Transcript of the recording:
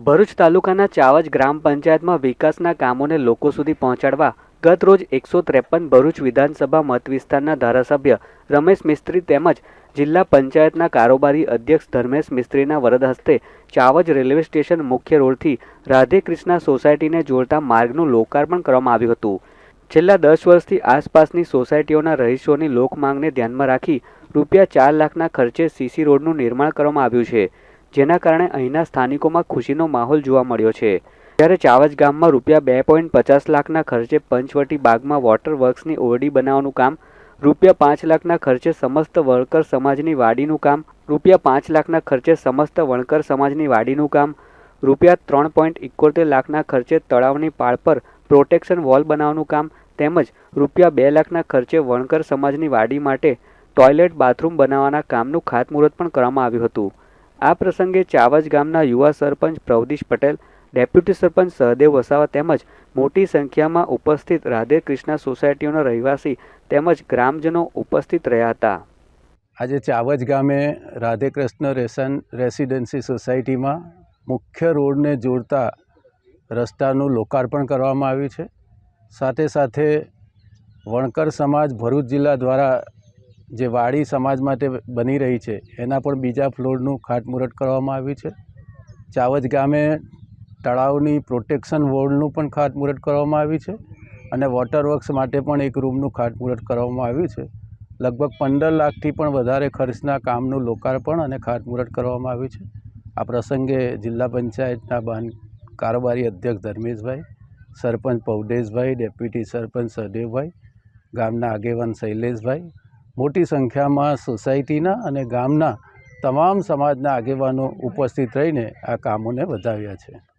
ભરૂચ તાલુકાના ચાવજ ગ્રામ પંચાયતમાં વિકાસના કામોને લોકો સુધી પહોંચાડવા ગત રોજ એકસો ત્રેપન ભરૂચ વિધાનસભા મત વિસ્તારના ધારાસભ્ય રમેશ મિસ્ત્રી તેમજ જિલ્લા પંચાયતના કારોબારી અધ્યક્ષ ધર્મેશ મિસ્ત્રીના વરદ હસ્તે ચાવજ રેલવે સ્ટેશન મુખ્ય રોડથી રાધે કૃષ્ણા સોસાયટીને જોડતા માર્ગનું લોકાર્પણ કરવામાં આવ્યું હતું. છેલ્લા દસ વર્ષથી આસપાસની સોસાયટીઓના રહીશોની લોકમાંગને ધ્યાનમાં રાખી રૂપિયા ચાર લાખના ખર્ચે સીસી રોડનું નિર્માણ કરવામાં આવ્યું છે. જેના કારણે અહીંના સ્થાનિકોમાં ખુશીનો માહોલ જોવા મળ્યો છે. જ્યારે ચાવજ ગામમાં રૂપિયા બે પોઈન્ટ પચાસ લાખના ખર્ચે પંચવટી બાગમાં વોટર વર્ક્સની ઓરડી બનાવવાનું કામ, રૂપિયા પાંચ લાખના ખર્ચે સમસ્ત વણકર સમાજની વાડીનું કામ, રૂપિયા પાંચ લાખના ખર્ચે સમસ્ત વણકર સમાજની વાડીનું કામ, રૂપિયા ત્રણ પોઈન્ટ ઇકોતેર લાખના ખર્ચે તળાવની પાળ પર પ્રોટેક્શન વોલ બનાવવાનું કામ, તેમજ રૂપિયા બે લાખના ખર્ચે વણકર સમાજની વાડી માટે ટોયલેટ બાથરૂમ બનાવવાના કામનું ખાતમુહૂર્ત પણ કરવામાં આવ્યું હતું. આ પ્રસંગે ચાવજ ગામના યુવા સરપંચ પ્રવદીશ પટેલ, ડેપ્યુટી સરપંચ સહદેવ વસાવા તેમજ મોટી સંખ્યામાં ઉપસ્થિત રાધે ક્રિષ્ના સોસાયટીઓના રહેવાસી તેમજ ગ્રામજનો ઉપસ્થિત રહ્યા હતા. આજે ચાવજ ગામે રાધે કૃષ્ણ રેશન રેસિડેન્સી સોસાયટીમાં મુખ્ય રોડને જોડતા રસ્તાનું લોકાર્પણ કરવામાં આવ્યું છે. સાથે સાથે વણકર સમાજ ભરૂચ જિલ્લા દ્વારા જે વાડી સમાજ માટે બની રહી છે, એના પણ બીજા ફ્લોરનું ખાતમુહૂર્ત કરવામાં આવ્યું છે. ચાવજ ગામે તળાવની પ્રોટેક્શન વોર્ડનું પણ ખાતમુહૂર્ત કરવામાં આવ્યું છે અને વોટર વર્ક્સ માટે પણ એક રૂમનું ખાતમુહૂર્ત કરવામાં આવ્યું છે. લગભગ પંદર લાખથી પણ વધારે ખર્ચના કામનું લોકાર્પણ અને ખાતમુહૂર્ત કરવામાં આવ્યું છે. આ પ્રસંગે જિલ્લા પંચાયતના બાન કારોબારી અધ્યક્ષ ધર્મેશભાઈ, સરપંચ પૌડેશભાઈ, ડેપ્યુટી સરપંચ સહદેવભાઈ ગામના આગેવાન શૈલેષભાઈ મોટી સંખ્યામાં સોસાયટીના અને ગામના તમામ સમાજના આગેવાનો ઉપસ્થિત રહીને આ કામોને વધાવ્યા છે.